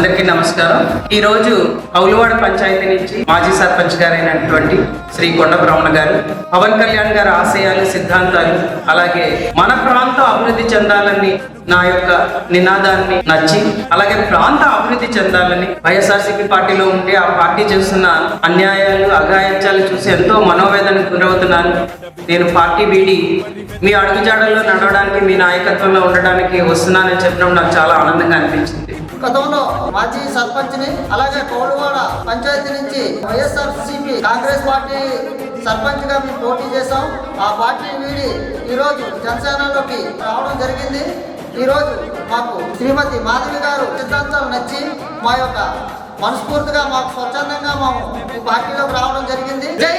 అందరికీ నమస్కారం. ఈ రోజు కౌలువాడ పంచాయతీ నుంచి మాజీ సర్పంచ్ గారైనటువంటి శ్రీ కొండ బ్రహ్మణ గారు పవన్ కళ్యాణ్ గారి ఆశయాలు సిద్ధాంతాలు అలాగే మన ప్రాంతం అభివృద్ధి చెందాలని నా యొక్క నినాదాన్ని నచ్చి అలాగే ప్రాంత అభివృద్ధి చెందాలని వైఎస్ఆర్సీపీ పార్టీలో ఉండి ఆ పార్టీ చేస్తున్న అన్యాయాలు అఘాయిత్యాలు చూసి ఎంతో మనోవేదనకు గురవుతున్నాను. నేను పార్టీ వీడి మీ అడుగుజాడల్లో నడవడానికి మీ నాయకత్వంలో ఉండడానికి వస్తున్నానని చెప్పడం నాకు చాలా ఆనందంగా అనిపించింది. గతంలో మాజీ సర్పంచ్ని అలాగే కోలువాడ పంచాయతీ నుంచి వైఎస్ఆర్ సిపి కాంగ్రెస్ పార్టీ సర్పంచ్గా మేము పోటీ చేశాం. ఆ పార్టీ వీడి ఈరోజు జనసేనలోకి రావడం జరిగింది. ఈరోజు మాకు శ్రీమతి మాధవి గారు సిద్ధాంతాలు నచ్చి మా యొక్క మనస్ఫూర్తిగా మాకు స్వచ్ఛందంగా మాకు పార్టీలోకి రావడం జరిగింది. జై